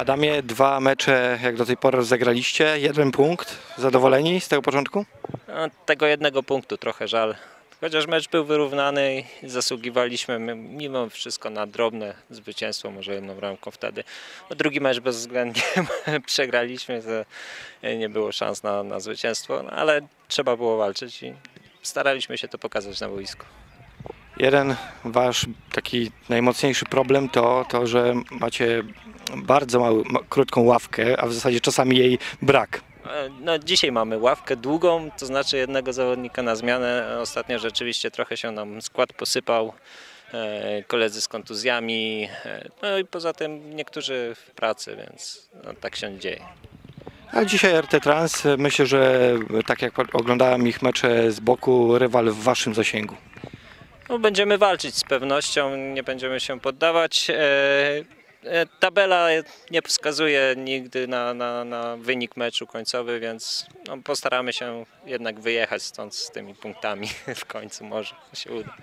Adamie, dwa mecze jak do tej pory rozegraliście, jeden punkt. Zadowoleni z tego początku? No, tego jednego punktu trochę żal. Chociaż mecz był wyrównany i zasługiwaliśmy mimo wszystko na drobne zwycięstwo, może jedną bramką wtedy. No, drugi mecz bezwzględnie przegraliśmy, nie było szans na, na zwycięstwo, no, ale trzeba było walczyć i staraliśmy się to pokazać na boisku. Jeden wasz taki najmocniejszy problem to to, że macie bardzo mały, ma, krótką ławkę, a w zasadzie czasami jej brak. E, No, dzisiaj mamy ławkę długą, to znaczy jednego zawodnika na zmianę. Ostatnio rzeczywiście trochę się nam skład posypał. e, Koledzy z kontuzjami, e, no i poza tym niektórzy w pracy, więc no, tak się dzieje. A dzisiaj RT Trans, myślę, że tak jak oglądałem ich mecze z boku, rywal w waszym zasięgu. No, będziemy walczyć z pewnością, nie będziemy się poddawać. E, e, Tabela nie wskazuje nigdy na, na, na wynik meczu końcowy, więc no, postaramy się jednak wyjechać stąd z tymi punktami w końcu, może się uda.